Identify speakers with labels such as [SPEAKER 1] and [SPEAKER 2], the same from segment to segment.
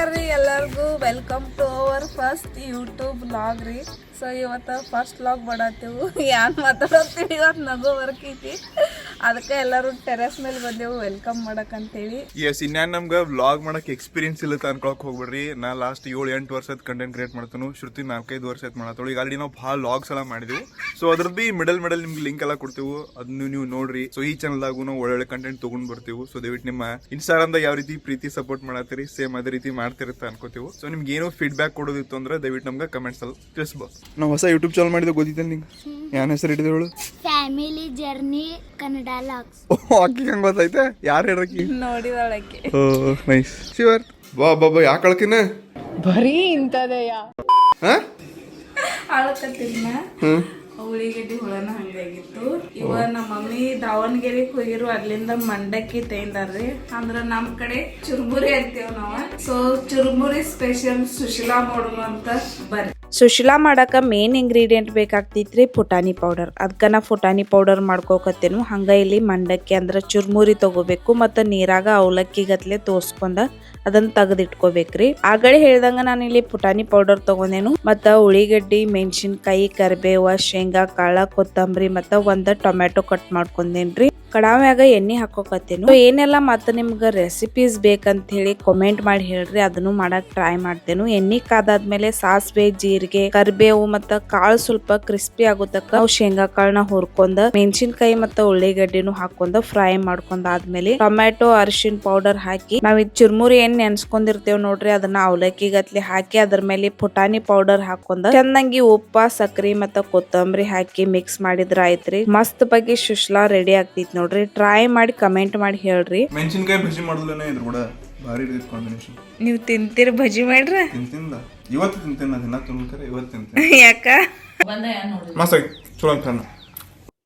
[SPEAKER 1] ನಮಸ್ಕಾರ ರೀ ಎಲ್ಲರಿಗೂ. Welcome to our first YouTube blog ರೀ. ಸೊ ಇವತ್ತು ಫಸ್ಟ್ ಬ್ಲಾಗ್ ಮಾಡತ್ತೇವು. ಯಾನ್ ಮಾತಾಡತ್ತೀವಿ ಇವತ್ತು ನಗು ಬರ್ಕೈತಿ. ಅದಕ್ಕೆ ಎಲ್ಲರೂ ಟೆರೆಸ್ ಮೇಲೆ ಬಂದೆವು ವೆಲ್ಕಮ್ ಮಾಡಕ್ಕಂತೇಳಿ.
[SPEAKER 2] ಎಸ್ ಇನ್ಯಾನ್ ನಮ್ಗೆ ವ್ಲಾಗ್ ಮಾಡಕ್ ಎಕ್ಸ್ಪೀರಿಯನ್ಸ್ ಇಲ್ಲ ಅನ್ಕೊಳಕ್ ಹೋಗ್ಬೇಡ್ರಿ. ನಾ ಲಾಸ್ಟ್ ಏಳು ಎಂಟು ವರ್ಷದ ಕಂಟೆಂಟ್ ಕ್ರಿಯೇಟ್ ಮಾಡ್ತಾನು ಶ್ರುತಿ ನಾಲ್ಕೈದು ವರ್ಷ ಆಯ್ತು ಮಾಡತ್ತೋಳು ಈಗ ಆಲ್ರೆಡಿ ನಾವು ಭಾಳ ಲಾಗ್ಸ್ ಎಲ್ಲ ಮಾಡಿದ್ವಿ. ಸೊ ಅದ್ರದ್ದು ಬಿ ಮಿಡಲ್ ಮಿಡಲ್ ನಿಮ್ಗೆ ಲಿಂಕ್ ಎಲ್ಲ ಕೊಡ್ತೀವಿ. ಅದನ್ನು ನೀವು ನೋಡ್ರಿ. ಸೊ ಈ ಚಾನಲ್ದಾಗೂ ನಾವು ಒಳ್ಳೊಳ್ಳೆ ಕಂಟೆಂಟ್ ತಗೊಂಡ್ ಬರ್ತೀವಿ. ಸೊ ದಯವಿಟ್ಟು ನಿಮ್ಮ ಇನ್ಸ್ಟಾಗ್ರಾಮ್ದಾಗ ಯಾವ ರೀತಿ ಪ್ರೀತಿ ಸಪೋರ್ಟ್ ಮಾಡತ್ತೀರಿ ಸೇಮ್ ಅದೇ ರೀತಿ ಮಾಡ್ತಿರುತ್ತೆ ಅನ್ಕೋತೀವಿ. ಸೊ ನಿಮ್ಗೆ ಏನೋ ಫೀಡ್ಬ್ಯಾಕ್ ಕೊಡೋದಿತ್ತು ಅಂದ್ರೆ ದಯವಿಟ್ಟು ನಮ್ಗೆ ಕಮೆಂಟ್ಸ್ ಅಲ್ಲಿ ತಿಳಿಸ್ಬೋದು. ನಾವು ಹೊಸ ಯೂಟ್ಯೂಬ್ ಚಾನಲ್ ಮಾಡಿದ ಗೊತ್ತಿದ್ದೆ ನಿಂಗೆ? ಯಾನ್ ಹೆಸರು ಹಿಡಿದವಳು
[SPEAKER 3] ಫ್ಯಾಮಿಲಿ ಜರ್ನಿ ಕನ್ನಡ ಲಾಗ್ಸ್.
[SPEAKER 2] ಆಕಿ ಹಂಗೆ ಗೊತ್ತೈತೆ ಯಾರು ಹೇಳಕ್ಕಿ
[SPEAKER 1] ನೋಡಿದಳಕ್ಕೆ
[SPEAKER 2] ಓ ನೈಸ್. ಶಿವರ್? ಬಾ ಬಾ ಬಾ ಯಾಕೆ ಕಳ್ಕಿನ
[SPEAKER 1] ಬರೀ ಇಂಥದೆಯ?
[SPEAKER 2] ಹಾ?
[SPEAKER 1] ಅಳಕತ್ತಿನ ಉಳಿಗಡ್ಡಿ ಹುಳನ ಹಂಗಾಗಿತ್ತು ಇವ ನಮ್ಮ ಮಮ್ಮಿ ದಾವಣಗೆರೆಗೆ ಹೋಗಿರು ಅಲ್ಲಿಂದ ಮಂಡಕ್ಕಿ ತೆಗ್ದಾರ್ರಿ ಅಂದ್ರ ನಮ್ ಕಡೆ ಚುರುಮುರಿ ಅಂತೀವ್ ನಾವ. ಸೊ ಚುರುಮುರಿ ಸ್ಪೆಷಲ್ ಸುಶೀಲಾ ಮಾಡೋಣ ಅಂತ ಬರ್ರಿ ಸುಶೀಲಾ ಮಾಡೋಕೆ ಮೇನ್ ಇಂಗ್ರೀಡಿಯೆಂಟ್ ಬೇಕಾಗ್ತಿತ್ರಿ ಪುಟಾಣಿ ಪೌಡರ್ ಅದಕ್ಕೆ ನಾ ಪುಟಾಣಿ ಪೌಡರ್ ಮಾಡ್ಕೋಕತ್ತೇನು. ಹಂಗೆ ಇಲ್ಲಿ ಮಂಡಕ್ಕಿ ಅಂದ್ರೆ ಚುರ್ಮುರಿ ತಗೋಬೇಕು ಮತ್ತು ನೀರಾಗ ಅವಲಕ್ಕಿ ಗತ್ಲೆ ತೋರ್ಸ್ಕೊಂಡ ಅದನ್ನ ತೆಗೆದಿಟ್ಕೋಬೇಕ್ರಿ. ಆಗಳೆ ಹೇಳ್ದಂಗೆ ನಾನು ಇಲ್ಲಿ ಪುಟಾಣಿ ಪೌಡರ್ ತೊಗೊಂಡೇನು. ಮತ್ತು ಉಳಿಗಡ್ಡಿ, ಮೆಣಸಿನ್ಕಾಯಿ, ಕರಿಬೇವ, ಶೇಂಗಾ, ಕಾಳ, ಕೊತ್ತಂಬರಿ ಮತ್ತು ಒಂದು ಟೊಮ್ಯಾಟೊ ಕಟ್ ಮಾಡ್ಕೊಂಡೇನ್ರಿ. ಕಡಾವ್ಯಾಗ ಎಣ್ಣೆ ಹಾಕೋಕತ್ತೇನು. ಏನೆಲ್ಲ ಮತ್ತ ನಿಮ್ಗೆ ರೆಸಿಪೀಸ್ ಬೇಕಂತ ಹೇಳಿ ಕಮೆಂಟ್ ಮಾಡಿ ಹೇಳ್ರಿ, ಅದನ್ನು ಮಾಡಕ್ ಟ್ರೈ ಮಾಡ್ತೇನು. ಎಣ್ಣೆ ಕಾದಾದ್ಮೇಲೆ ಸಾಸಿವೆ, ಜೀರಿಗೆ, ಕರಿಬೇವು ಮತ್ತ ಕಾಳು ಸ್ವಲ್ಪ ಕ್ರಿಸ್ಪಿ ಆಗೋತಕ್ಕ ನಾವು ಶೇಂಗಾ ಕಾಳನ್ನ ಹುರ್ಕೊಂಡ, ಮೆಣಸಿನ್ಕಾಯಿ ಮತ್ತ ಉಳ್ಳಿಗಡ್ಡಿನೂ ಹಾಕೊಂಡ ಫ್ರೈ ಮಾಡ್ಕೊಂಡ್ ಆದ್ಮೇಲೆ ಟೊಮ್ಯಾಟೊ ಅರಿಶಿನ ಪೌಡರ್ ಹಾಕಿ, ನಾವ್ ಇದು ಚುರ್ಮುರಿ ಏನ್ ನೆನ್ಸ್ಕೊಂಡಿರ್ತೇವ್ ನೋಡ್ರಿ, ಅದನ್ನ ಅವಲಕ್ಕಿ ಗತ್ಲಿ ಹಾಕಿ ಅದ್ರ ಮೇಲೆ ಪುಟಾಣಿ ಪೌಡರ್ ಹಾಕೊಂಡ, ಚಂದಂಗಿ ಉಪ್ಪ, ಸಕ್ರಿ ಮತ್ತ ಕೊತ್ತಂಬರಿ ಹಾಕಿ ಮಿಕ್ಸ್ ಮಾಡಿದ್ರ ಆಯ್ತ್ರಿ. ಮಸ್ತ್ ಬಗ್ಗೆ ಶುಶ್ಲಾ ರೆಡಿ ಆಗ್ತೈತಿ ನೋಡ್ರಿ ಟ್ರೈ ಮಾಡಿ ಕಮೆಂಟ್ ಮಾಡಿ ಹೇಳ್ರಿ.
[SPEAKER 2] ಮೆಣಸಿನಕಾಯಿ ಬಜ್ಜಿ ಮಾಡೋದಿಲ್ಲ ಇದ್ರ ಕೂಡ ಭಾರಿ ಇರ್ತೈತಿ ಕಾಂಬಿನೇಷನ್
[SPEAKER 1] ನೀವು ತಿಂತೀರ ಭಜಿ ಮಾಡ್ರ?
[SPEAKER 2] ತಿಂತಿಂದ. ಇವತ್ತು ತಿಂತೇನೆ ನಾ ದಿನ ತಿನ್ಬೇಕಾರೆ ಇವತ್ತು ತಿಂತೇನೆ.
[SPEAKER 1] ಯಾಕ?
[SPEAKER 2] ಮಸ್ತ್ ಚಲೋ ಅಂತ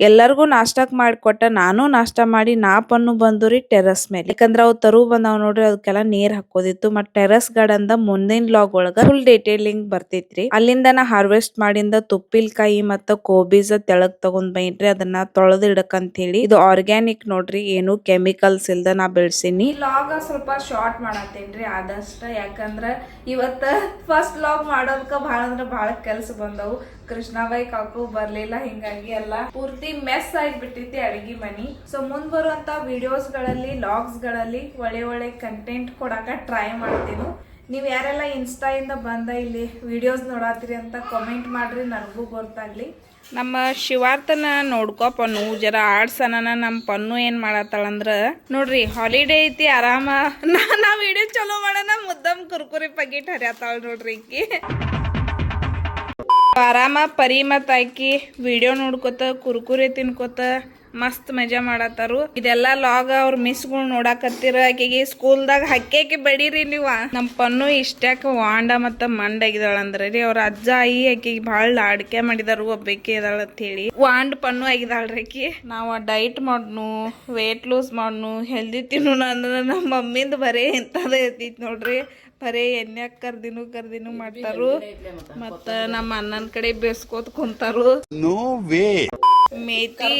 [SPEAKER 1] ಎಲ್ಲರಿಗೂ ನಾಷ್ಟಾಕ್ ಮಾಡಿಕೊಟ್ಟ, ನಾನು ನಾಷ್ಟ ಮಾಡಿ, ನಾ ಪನ್ನು ಬಂದು ರೀ ಟೆರಸ್ ಮೇಲೆ. ಯಾಕಂದ್ರ ಅವ್ ತರು ಬಂದಾವ್ ನೋಡ್ರಿ ಅದಕ್ಕೆಲ್ಲ ನೀರ್ ಹಾಕೋದಿತ್ತು. ಮತ್ ಟೆರಸ್ ಗಾರ್ಡನ್ ಮುಂದಿನ ಲಾಗ್ ಒಳಗ ಫುಲ್ ಡೀಟೇಲಿಂಗ್ ಬರ್ತೈತ್ರಿ. ಅಲ್ಲಿಂದ ನಾ ಹಾರ್ವೆಸ್ಟ್ ಮಾಡಿಂದ ತುಪ್ಪಿಲ್ಕಾಯಿ ಮತ್ತ ಕೋಬೀಜ ತೆಳಗ್ ತಗೊಂಡ್ ಬೈನ್ರಿ, ಅದನ್ನ ತೊಳೆದ್ ಇಡಕಂತ ಹೇಳಿ ಇದು ಆರ್ಗ್ಯಾನಿಕ್ ನೋಡ್ರಿ, ಏನು ಕೆಮಿಕಲ್ಸ್ ಇಲ್ದ ನಾ ಬೆಳ್ಸೀನಿ. ಲಾಗ್ ಸ್ವಲ್ಪ ಶಾರ್ಟ್ ಮಾಡತ್ತೇನ್ರಿ, ಆದಷ್ಟ. ಯಾಕಂದ್ರ ಇವತ್ತ ಫಸ್ಟ್ ಲಾಗ್ ಮಾಡೋದಕ್ಕ ಬಹಳ ಅಂದ್ರೆ ಬಹಳ ಕೆಲ್ಸ ಬಂದವು. ಕೃಷ್ಣಾಬಾಯಿ ಕಾಕು ಬರ್ಲಿಲ್ಲ, ಹಿಂಗಾಗಿ ಎಲ್ಲ ಪೂರ್ತಿ ಮೆಸ್ ಆಗಿಬಿಟ್ಟಿತ್ತು ಅಡಿಗೆ ಮನಿ. ಸೊ ಮುಂದ್ ಬರುವಂತ ವಿಡಿಯೋಸ್ಗಳಲ್ಲಿ ಲಾಗ್ಸ್ಗಳಲ್ಲಿ ಒಳ್ಳೆ ಒಳ್ಳೆ ಕಂಟೆಂಟ್ ಕೊಡಾಕ ಟ್ರೈ ಮಾಡ್ತೀನಿ. ನೀವು ಯಾರೆಲ್ಲ ಇನ್ಸ್ಟಾ ಇಂದ ಬಂದ ಇಲ್ಲಿ ವಿಡಿಯೋಸ್ ನೋಡಾತೀರಿ ಅಂತ ಕಾಮೆಂಟ್ ಮಾಡ್ರಿ, ನನಗೂ ಗೊತ್ತಾಗ್ಲಿ. ನಮ್ಮ ಶಿವಾರ್ಥನ ನೋಡ್ಕೋ ಪನ್ನು ಜರ ಆಡ್ಸನ ನಮ್ಮ ಪನ್ನು ಏನ್ ಮಾಡತ್ತಾಳಂದ್ರ ನೋಡ್ರಿ ಹಾಲಿಡೇ ಐತಿ, ಆರಾಮ. ನಾ ವಿಡಿಯೋ ಚಲೋ ಮಾಡೋಣ ಮುದ್ದಮ್ ಕುರ್ಕುರಿ ಪಗೀಟ್ ಹರಿಯತ್ತಾಳ ನೋಡ್ರಿ ಈಕಿ. ಆರಾಮ ಪರಿ ಮತ್ತ ಆಕಿ ವಿಡಿಯೋ ನೋಡ್ಕೋತ, ಕುರ್ಕುರೆ ತಿನ್ಕೋತ, ಮಸ್ತ್ ಮಜಾ ಮಾಡತ್ತಾರು ಇದೆಲ್ಲ ಲಾಗ್ ಅವ್ರ ಮಿಸ್ಗಳು ನೋಡಾಕತ್ತೀರ. ಆಕೆಗೆ ಸ್ಕೂಲ್ದಾಗ ಹಕ್ಕೇಕಿ ಬಡೀರಿ ನೀವ. ನಮ್ಮ ಪನ್ನು ಇಷ್ಟ್ಯಾಕ ವಾಂಡ ಮತ್ತ ಮಂಡ ಆಗಿದಾಳ ಅಂದ್ರ ರೀ. ಅವ್ರ ಅಜ್ಜ ಆಯಿ ಆಕೆಗೆ ಬಹಳ ಲಾಡಿಕೆ ಮಾಡಿದಾರು, ಒಬ್ಬಾಕಿ ಇದಾಳ ಅಂತ ಹೇಳಿ. ವಾಂಡ್ ಪನ್ನು ಆಗಿದಾಳ್ರಿ ಆಕಿ. ನಾವು ಡೈಟ್ ಮಾಡ್ನು ವೇಟ್ ಲೂಸ್ ಮಾಡ್ನು ಹೆಲ್ದಿ ತಿನ್ನು ಅಂದ್ರ ನಮ್ಮ ಮಮ್ಮಿಂದ ಬರೇ ಇಂಥದೇ ಇರ್ತೈತಿ ನೋಡ್ರಿ. ಬರೇ ಎಣ್ಣೆ ಕರ್ದಿನು ಕರ್ದಿನು ಮಾಡ್ತಾರು. ಮತ್ತ ನಮ್ಮ ಅಣ್ಣನ ಕಡೆ ಬೇಸ್ಕೋತ್ ಕುಂತಾರು. ಮೇತಿ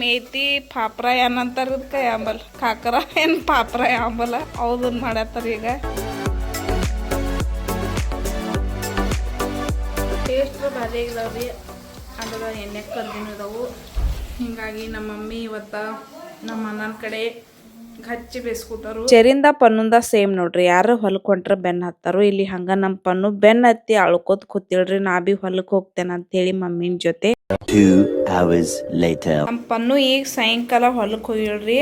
[SPEAKER 1] ಮೇತಿ ಪಾಪ್ರ ಏನಂತಾರ ಇದಕ್ಕ ಯಾಂಬಲ್ ಕಾಕರ ಏನ್ ಪಾಪ್ರ ಯಾಂಬಲ ಅವದನ್ ಮಾಡತ್ತಾರ ಈಗ. ಟೇಸ್ಟ್ ಭಾರಿ ಇದಾವ್ರಿ ಅದ್ರ ಎಣ್ಣೆ ಕರ್ದಿನ ಇದಾವು ಹಿಂಗಾಗಿ ನಮ್ಮ ಮಮ್ಮಿ ಇವತ್ತ ನಮ್ಮ ಅಣ್ಣನ ಕಡೆ ಹಚ್ಚಿ ಬೇಸ್ಕೊತಾರು ಚೆರಿಂದ ಪನ್ನುಂದ ಸೇಮ್ ನೋಡ್ರಿ. ಯಾರು ಹೊಲ್ಕೊಂಡ್ರ ಹೊಂಟ್ರ ಬೆನ್ ಹತ್ತಾರು. ಇಲ್ಲಿ ಹಂಗ ನಮ್ ಪನ್ನು ಬೆನ್ ಹತ್ತಿ ಅಳ್ಕೋತ್ ಕೂತಿಳ್ರಿ ನಾ ಬಿ ಹೊಲಕ್ ಹೋಗ್ತೇನೆ ಅಂತ ಹೇಳಿ ಮಮ್ಮಿನ ಜೊತೆ.
[SPEAKER 4] ನಮ್ hours later.
[SPEAKER 1] ನಮ್ಮ ಪನ್ನು ಈಗ ಸಾಯಂಕಾಲ ಹೊಲಕ್ ಹೋಗಿಳ್ರಿ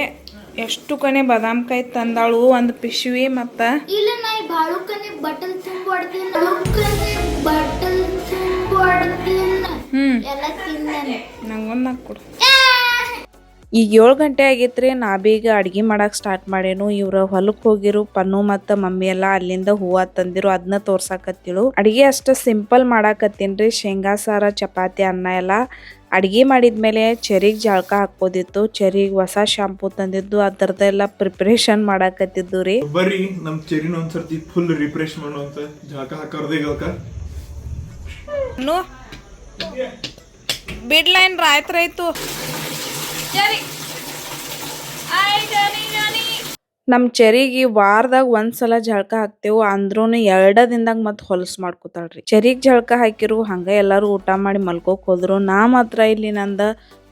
[SPEAKER 1] ಎಷ್ಟು ಕಣೆ ಬಾದಾಮ್ ಕಾಯಿ ತಂದಾಳು ಒಂದ್ ಪಿಶುವಿ ಮತ್ತ
[SPEAKER 3] ಇಲ್ಲ ನಾ ಈ ಬಾಳುಕನೆ ಬಟಲ್
[SPEAKER 1] ಹ್ಮ್.
[SPEAKER 3] ಎಲ್ಲ ತಿಂದಾನೆ.
[SPEAKER 1] ನಂಗೊಂದ್ ನಾಕ್ ಕೊಡು. ಈಗ ಏಳು ಗಂಟೆ ಆಗೈತ್ರಿ ನಾ ಬೀಗ ಅಡ್ಗೆ ಮಾಡಕ್ ಸ್ಟಾರ್ಟ್ ಮಾಡೇನು. ಇವ್ರ ಹೊಲಕ್ಕೆ ಹೋಗಿರು ಪನ್ನು ಮತ್ತ ಮಮ್ಮಿ ಎಲ್ಲಾ ಅಲ್ಲಿಂದ ಹೂವ ತಂದಿರು ಅದನ್ನ ತೋರ್ಸಾಕತ್ತಿಳು. ಅಡ್ಗಿ ಅಷ್ಟು ಸಿಂಪಲ್ ಮಾಡಾಕತ್ತೀನ್ರಿ ಶೇಂಗಾ ಸಾರ ಚಪಾತಿ ಅನ್ನ ಎಲ್ಲ. ಅಡುಗೆ ಮಾಡಿದ್ಮೇಲೆ ಚೆರಿಗೆ ಜಳಕ ಹಾಕೋದಿತ್ತು ಚೆರಿಗೆ ಹೊಸ ಶಾಂಪೂ ತಂದಿದ್ದು ಅದರದೆಲ್ಲ ಪ್ರಿಪರೇಷನ್ ಮಾಡಾಕತ್ತಿದ್ದು ರೀ.
[SPEAKER 2] ಬರ್ರಿ ನಮ್ ಚೆರಿನ ಒಂದ್ಸರ್ತಿ ಫುಲ್ ರಿಫ್ರೆಶ್ ಮಾಡುವಂತ ಜಳಕ ಹಾಕೋದೇ ಗಲ್ಕ
[SPEAKER 1] ಬಿಡ್ಲೈನ್ ರಾಯ್ತು ನಮ್ ಚೆರಿಗೆ ವಾರದಾಗ ಒಂದ್ಸಲ ಜಳಕ ಹಾಕ್ತೇವು ಅಂದ್ರೂ ಎರಡ ದಿನದಾಗ ಮತ್ತೆ ಹೊಲಸ್ ಮಾಡ್ಕೋತಾಳ್ರಿ. ಚೆರಿಗೆ ಜಳಕ ಹಾಕಿರು, ಹಂಗ ಎಲ್ಲರೂ ಊಟ ಮಾಡಿ ಮಲ್ಕೋಕ್ ಹೋದ್ರು. ನಾ ಮಾತ್ರ ಇಲ್ಲಿ ನಂದ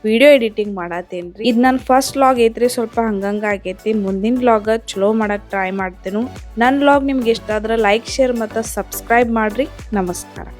[SPEAKER 1] ವಿಡಿಯೋ ಎಡಿಟಿಂಗ್ ಮಾಡತ್ತೇನ್ರಿ ಇದು ನನ್ನ ಫಸ್ಟ್ ಲಾಗ್ ಐತ್ರಿ, ಸ್ವಲ್ಪ ಹಂಗಂಗ ಆಗೈತಿ. ಮುಂದಿನ ಲಾಗ್ ಚಲೋ ಮಾಡಕ್ ಟ್ರೈ ಮಾಡ್ತೇನು. ನನ್ನ ಲಾಗ್ ನಿಮ್ಗೆ ಇಷ್ಟ ಆದ್ರೆ ಲೈಕ್, ಶೇರ್ ಮತ್ತು ಸಬ್ಸ್ಕ್ರೈಬ್ ಮಾಡ್ರಿ. ನಮಸ್ಕಾರ.